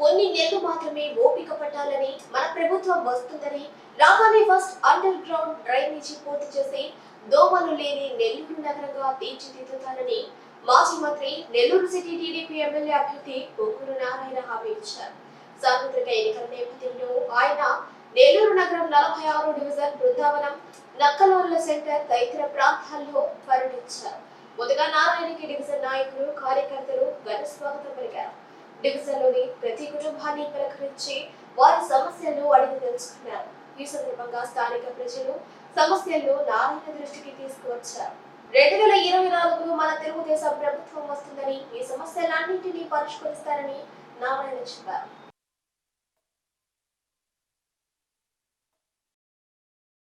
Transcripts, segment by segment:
కొన్ని నెలలు మాత్రమే ఓపిక పట్టాలని మన ప్రభుత్వం వస్తుందని రాగానే ఫస్ట్ అండర్ గ్రౌండ్ డ్రైనేజీ పూర్తి చేసి దోమలు లేని నెల్లూరు నగరంగా తీర్చిదిద్దుతానని మాజీ మంత్రి నెల్లూరు సిటీ టీడీపీ ఎమ్మెల్యే అభ్యర్థి పొంగురు నారాయణ హామీ ఇచ్చారు. సార్వత్రిక ఎన్నికల నేపథ్యంలో ఆయన నెల్లూరు నగరం నలభై ఆరు డివిజన్ బృందావనం నక్కలోర్ల సెంటర్ తదితర ప్రాంతాల్లో పర్యటించారు ముందుగా నారాయణకి డివిజన్ నాయకులు కార్యకర్తలు ఘన స్వాగతం పలికారు. డివిజన్లోని ప్రతి కుటుంబాన్ని పలకరించి వారి సమస్యలను అడిగి తెలుసుకున్నారు. ఈ సందర్భంగా స్థానిక ప్రజలు సమస్యలను నారాయణ దృష్టికి తీసుకువచ్చారు. రెండు వేల ఇరవై నాలుగులో మన తెలుగుదేశం ప్రభుత్వం వస్తుందని ఈ సమస్యలన్నింటినీ పరిష్కరిస్తారని నారాయణ చెప్పారు.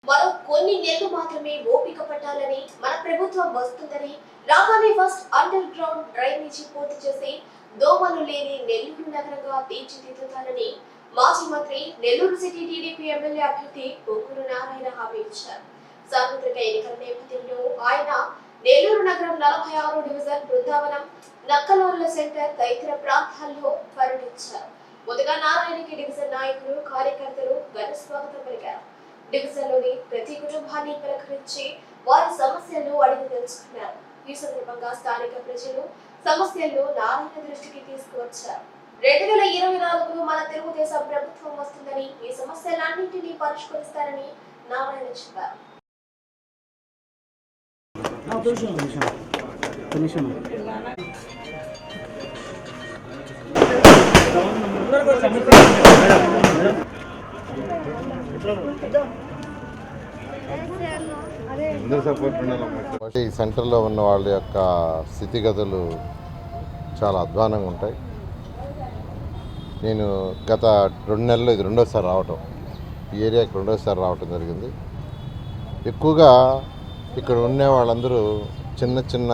మరో కొన్ని నెలలు మాత్రమే ఓపిక పట్టాలని మన ప్రభుత్వం వస్తుందని రాగానే ఫస్ట్ అండర్ గ్రౌండ్ డ్రైనేజీ పూర్తి చేసి దోమలు లేని నెల్లూరు నగరంగా తీర్చిదిద్దుతానని మాజీ మంత్రి నెల్లూరు సిటీ టీడీపీ ఎమ్మెల్యే అభ్యర్థి పొంగురు నారాయణ హామీ ఇచ్చారు. సార్వత్రిక ఎన్నికల నేపథ్యంలో ఆయన నెల్లూరు నగరం నలభై ఆరు డివిజన్ బృందావనం నక్కలోర్ల సెంటర్ తదితర ప్రాంతాల్లో పర్యటించారు ముందుగా నారాయణకి డివిజన్ నాయకులు కార్యకర్తలు ఘన స్వాగతం పలికారు. డివిజన్లోని ప్రతి కుటుంబాన్ని పలకరించి వారి సమస్యలను అడిగి తెలుసుకున్నారు. ఈ సందర్భంగా స్థానిక ప్రజలు సమస్యలను నారాయణ దృష్టికి తీసుకువచ్చారు. రెండు వేల ఇరవై నాలుగులో మన తెలుగుదేశం ప్రభుత్వం వస్తుందని ఈ సమస్యలన్నింటినీ పరిష్కరిస్తారని నారాయణ చెప్పారు. నిమిషం అందరూ సపోర్ట్ ఉండాలి ఈ సెంటర్లో ఉన్న వాళ్ళ యొక్క స్థితిగతులు చాలా అధ్వానంగా ఉంటాయి. నేను గత రెండు నెలలు ఇది రెండోసారి రావటం ఈ ఏరియాకి రెండోసారి రావటం జరిగింది. ఎక్కువగా ఇక్కడ ఉండే వాళ్ళందరూ చిన్న చిన్న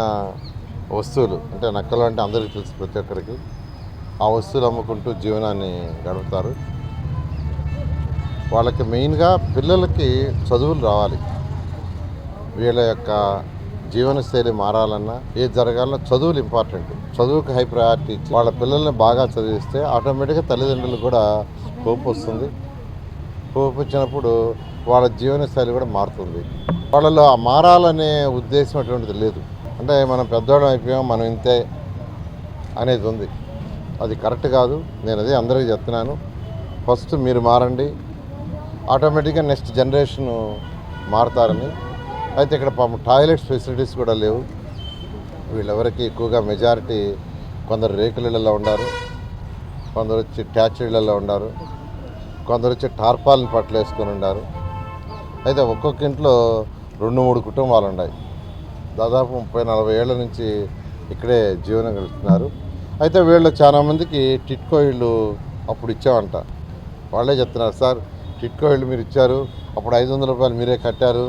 వస్తువులు అంటే నక్కలు అంటే అందరికీ తెలుసు ప్రతి ఒక్కరికి. ఆ వస్తువులు అమ్ముకుంటూ జీవనాన్ని గడుపుతారు. వాళ్ళకి మెయిన్గా పిల్లలకి చదువులు రావాలి. వీళ్ళ యొక్క జీవనశైలి మారాలన్నా ఏది జరగాలన్నా చదువులు ఇంపార్టెంట్. చదువుకి హై ప్రయారిటీ ఇచ్చి వాళ్ళ పిల్లల్ని బాగా చదివిస్తే ఆటోమేటిక్గా తల్లిదండ్రులు కూడా హోప్ వస్తుంది. హోప్ వచ్చినప్పుడు వాళ్ళ జీవనశైలి కూడా మారుతుంది. వాళ్ళలో ఆ మారాలనే ఉద్దేశం అటువంటిది లేదు. అంటే మనం పెద్దవాళ్ళం అయిపోయాం మనం ఇంతే అనేది ఉంది. అది కరెక్ట్ కాదు. నేను అదే అందరికీ చెప్తున్నాను. ఫస్ట్ మీరు మారండి. ఆటోమేటిక్గా నెక్స్ట్ జనరేషన్ మారుతారని. అయితే ఇక్కడ పాపం టాయిలెట్స్ ఫెసిలిటీస్ కూడా లేవు. వీళ్ళెవరికి ఎక్కువగా మెజారిటీ కొందరు రేకులలో ఉన్నారు కొందరు వచ్చి ట్యాచ్లలో ఉన్నారు కొందరు వచ్చి టార్పాలను పట్లు వేసుకొని అయితే ఒక్కొక్క ఇంట్లో రెండు మూడు కుటుంబాలు ఉన్నాయి దాదాపు ముప్పై నలభై ఏళ్ళ నుంచి ఇక్కడే జీవనం గడుపుతున్నారు. అయితే వీళ్ళు చాలామందికి టిట్కో ఇళ్ళు అప్పుడు ఇచ్చామంట. వాళ్ళే చెప్తున్నారు సార్ టిట్కో ఇల్లు మీరు ఇచ్చారు అప్పుడు ఐదు వందల రూపాయలు మీరే కట్టారు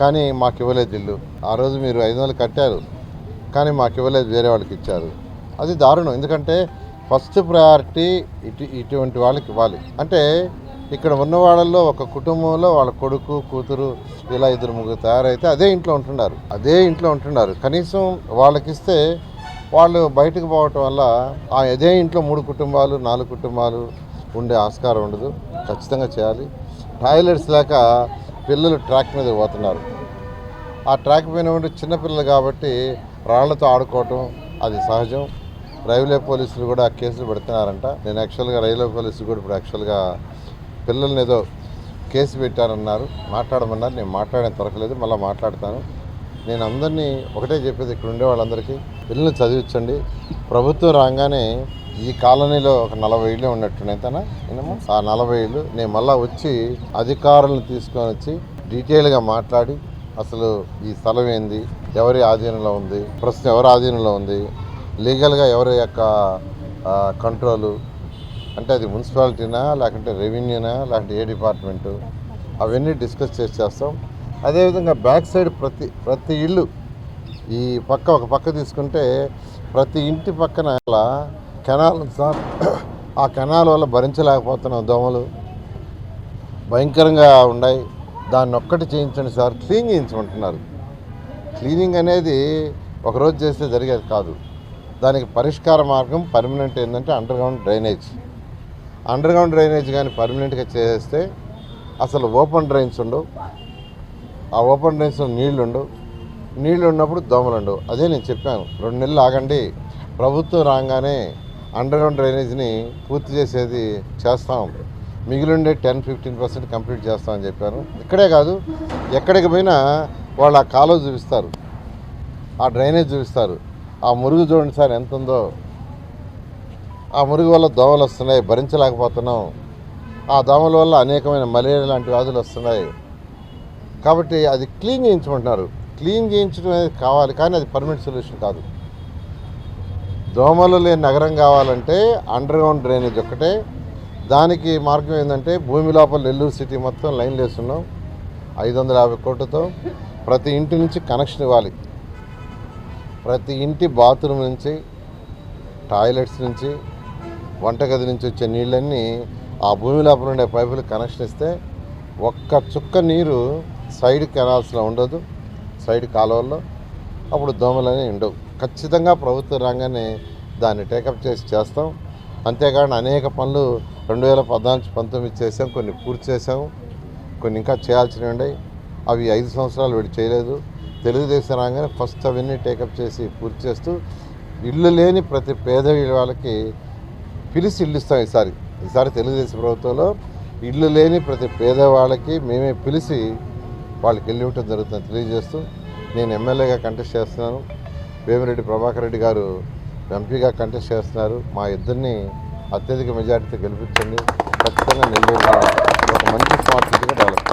కానీ మాకు ఇవ్వలేదు ఇల్లు. ఆ రోజు మీరు ఐదు వందలు కట్టారు కానీ మాకు ఇవ్వలేదు వేరే వాళ్ళకి ఇచ్చారు. అది దారుణం. ఎందుకంటే ఫస్ట్ ప్రయారిటీ ఇటు ఇటువంటి వాళ్ళకి ఇవ్వాలి. అంటే ఇక్కడ ఉన్న వాళ్ళల్లో ఒక కుటుంబంలో వాళ్ళ కొడుకు కూతురు ఇలా ఇద్దరు ముగ్గురు తయారైతే అదే ఇంట్లో ఉంటున్నారు. అదే ఇంట్లో ఉంటున్నారు. కనీసం వాళ్ళకిస్తే వాళ్ళు బయటకు పోవటం వల్ల ఆ అదే ఇంట్లో మూడు కుటుంబాలు నాలుగు కుటుంబాలు ఉండే ఆస్కారం ఉండదు. ఖచ్చితంగా చేయాలి. టాయిలెట్స్ లేక పిల్లలు ట్రాక్ మీద పోతున్నారు. ఆ ట్రాక్ పైన ఉండే చిన్నపిల్లలు కాబట్టి రాళ్ళతో ఆడుకోవటం అది సహజం. రైల్వే పోలీసులు కూడా కేసులు పెడుతున్నారంట. నేను యాక్చువల్గా రైల్వే పోలీసులు కూడా ఇప్పుడు యాక్చువల్గా పిల్లల్ని ఏదో కేసు పెట్టారన్నారు మాట్లాడమన్నారు. నేను మాట్లాడే దొరకలేదు మళ్ళీ మాట్లాడతాను. నేను అందరినీ ఒకటే చెప్పేది. ఇక్కడ ఉండే వాళ్ళందరికీ పిల్లల్ని చదివించండి. ప్రభుత్వం రాగానే ఈ కాలనీలో ఒక నలభై ఇళ్ళు ఉన్నట్టున్నాయి తన ఏమో? ఆ నలభై ఇళ్ళు. నేను మళ్ళీ వచ్చి అధికారులను తీసుకొని వచ్చి డీటెయిల్గా మాట్లాడి అసలు ఈ స్థలం ఏంది? ఎవరి ఆధీనంలో ఉంది? ప్రస్తుతం ఎవరి ఆధీనంలో ఉంది? లీగల్గా ఎవరి యొక్క కంట్రోలు? అంటే అది మున్సిపాలిటీనా లేకుంటే రెవెన్యూనా లేకుంటే ఏ డిపార్ట్మెంటు? అవన్నీ డిస్కస్ చేసి చేస్తాం. అదేవిధంగా బ్యాక్ సైడ్ ప్రతి ప్రతి ఇల్లు ఈ పక్క ఒక పక్క తీసుకుంటే ప్రతి ఇంటి పక్కన అలా కెనాల్ సార్ ఆ కెనాల్ వల్ల భరించలేకపోతున్న దోమలు. భయంకరంగా ఉన్నాయి. దాన్ని ఒక్కటి చేయించండి సార్ క్లీన్ చేయించుకుంటున్నారు క్లీనింగ్ అనేది ఒకరోజు చేస్తే జరిగేది కాదు. దానికి పరిష్కార మార్గం పర్మనెంట్ ఏంటంటే underground drainage. Underground drainage కానీ పర్మనెంట్గా చేస్తే అసలు ఓపెన్ డ్రైన్స్ ఉండవు. ఆ ఓపెన్ డ్రైన్స్లో నీళ్ళు ఉండవు. నీళ్ళు ఉన్నప్పుడు దోమలు ఉండవు. అదే నేను చెప్పాను రెండు నెలలు ఆగండి. ప్రభుత్వం రాగానే అండర్గ్రౌండ్ డ్రైనేజ్ని పూర్తి చేసేది చేస్తాం. మిగిలిండే టెన్ ఫిఫ్టీన్ పర్సెంట్ కంప్లీట్ చేస్తామని చెప్పాను ఇక్కడే కాదు ఎక్కడికి పోయినా వాళ్ళు ఆ కాలువ చూపిస్తారు. ఆ డ్రైనేజ్ చూపిస్తారు. ఆ మురుగు చూడండి సార్ ఎంత ఉందో. ఆ మురుగు వల్ల దోమలు వస్తున్నాయి భరించలేకపోతున్నాం. ఆ దోమల వల్ల అనేకమైన మలేరియా లాంటి వ్యాధులు వస్తున్నాయి. కాబట్టి అది క్లీన్ చేయించమంటున్నారు. క్లీన్ చేయించడం అనేది కావాలి కానీ అది పర్మనెంట్ సొల్యూషన్ కాదు. దోమలు లేని నగరం కావాలంటే అండర్ గ్రౌండ్ డ్రైనేజ్ ఒక్కటే. దానికి మార్గం ఏంటంటే భూమి లోపల నెల్లూరు సిటీ మొత్తం లైన్లు వేస్తున్నాం ఐదు వందల యాభై కోట్లతో ప్రతి ఇంటి నుంచి కనెక్షన్ ఇవ్వాలి. ప్రతి ఇంటి బాత్రూమ్ నుంచి టాయిలెట్స్ నుంచి వంటగది నుంచి వచ్చే నీళ్ళన్నీ ఆ భూమి లోపల ఉండే పైపులకు కనెక్షన్ ఇస్తే ఒక్క చుక్క నీరు సైడ్ కెనాల్స్లో ఉండదు సైడ్ కాలువల్లో. అప్పుడు దోమలనే ఉండవు. ఖచ్చితంగా ప్రభుత్వం రాగానే దాన్ని టేకప్ చేసి చేస్తాం. అంతేకాని అనేక పనులు రెండు వేల పద్నాలుగు పంతొమ్మిది చేసాం కొన్ని పూర్తి చేసాము కొన్ని ఇంకా చేయాల్సినవి ఉన్నాయి. అవి ఐదు సంవత్సరాలు వీడు చేయలేదు. తెలుగుదేశం రాగానే ఫస్ట్ అవన్నీ టేకప్ చేసి పూర్తి చేస్తూ ఇల్లు లేని ప్రతి పేద వాళ్ళకి పిలిచి ఇల్లు ఇస్తాం ఈసారి. ఈసారి తెలుగుదేశం ప్రభుత్వంలో ఇల్లు లేని ప్రతి పేదవాళ్ళకి మేమే పిలిచి వాళ్ళకి వెళ్ళి ఇవ్వటం జరుగుతుంది తెలియజేస్తూ నేను ఎమ్మెల్యేగా కంటెస్ట్ చేస్తున్నాను. వేమిరెడ్డి ప్రభాకర్ రెడ్డి గారు ఎంపీగా కంటెస్ట్ చేస్తున్నారు. మా ఇద్దరిని అత్యధిక మెజార్టీతో గెలిపించండి. ఖచ్చితంగా నెల్లూరు ఒక మంచి స్మార్ట్ సిటీగా డెవలప్